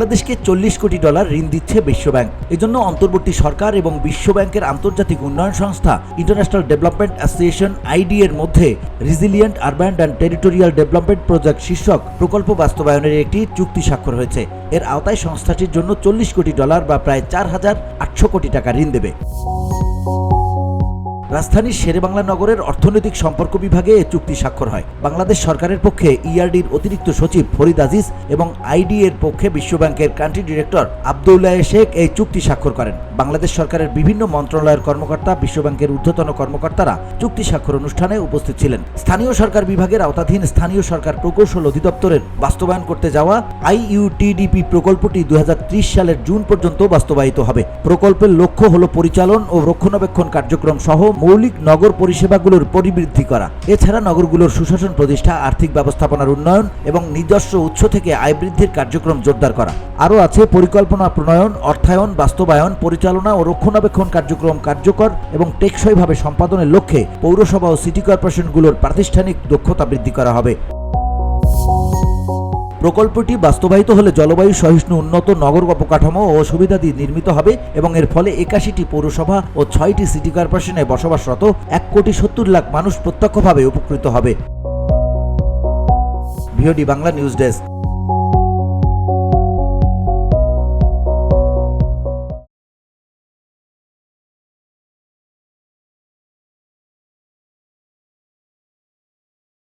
বাংলাদেশকে চল্লিশ কোটি ডলার ঋণ দিচ্ছে বিশ্বব্যাংক। এজন্য অন্তর্বর্তী সরকার এবং বিশ্বব্যাংকের আন্তর্জাতিক উন্নয়ন সংস্থা ইন্টারন্যাশনাল ডেভেলপমেন্ট অ্যাসোসিয়েশন আইডি এর মধ্যে resilient urban and territorial development project শীর্ষক প্রকল্প বাস্তবায়নের একটি চুক্তি স্বাক্ষর হয়েছে। এর আওতায় সংস্থাটির জন্য চল্লিশ কোটি ডলার বা প্রায় চার হাজার আটশো কোটি টাকা ঋণ দেবে। রাজধানীর শেরেবাংলা নগরের অর্থনৈতিক সম্পর্ক বিভাগে এ চুক্তি স্বাক্ষর হয়। বাংলাদেশ সরকারের পক্ষে ইআরডির অতিরিক্ত সচিব ফরিদ আজিজ এবং আইডি এর পক্ষে বিশ্বব্যাংকের কান্ট্রি ডিরেক্টর আবদুল্লাহ শেখ এই চুক্তি স্বাক্ষর করেন। বাংলাদেশ সরকারের বিভিন্ন মন্ত্রণালয়ের কর্মকর্তা, বিশ্বব্যাংকের ঊর্ধ্বতন কর্মকর্তারা চুক্তি স্বাক্ষর অনুষ্ঠানে উপস্থিত ছিলেন। স্থানীয় সরকার বিভাগের আওতাধীন স্থানীয় সরকার প্রকৌশল অধিদপ্তরের বাস্তবায়ন করতে যাওয়া আইইউটিডিপি প্রকল্পটি দু সালের জুন পর্যন্ত বাস্তবায়িত হবে। প্রকল্পের লক্ষ্য হল পরিচালন ও রক্ষণাবেক্ষণ কার্যক্রম সহ মৌলিক নগর পরিষেবাগুলোর পরিবৃদ্ধি করা। এছাড়া নগরগুলোর সুশাসন প্রতিষ্ঠা, আর্থিক ব্যবস্থাপনার উন্নয়ন এবং নিজস্ব উৎস থেকে আয় বৃদ্ধির কার্যক্রম জোরদার করা। আরও আছে পরিকল্পনা প্রণয়ন, অর্থায়ন, বাস্তবায়ন, পরিচালনা ও রক্ষণাবেক্ষণ কার্যক্রম কার্যকর এবং টেকসইভাবে সম্পাদনের লক্ষ্যে পৌরসভা ও সিটি কর্পোরেশনগুলোর প্রাতিষ্ঠানিক দক্ষতা বৃদ্ধি করা হবে। প্রকল্পটি বাস্তবায়িত হলে জলবায়ু সহিষ্ণু উন্নত, নগর অবকাঠামো ও সুবিধাদি নির্মিত হবে এবং এর ফলে একাশিটি পৌরসভা ও ছয়টি সিটি কর্পোরেশনে বসবাসরত এক কোটি সত্তর লাখ মানুষ প্রত্যক্ষভাবে উপকৃত হবে। VOD Bangla news desk.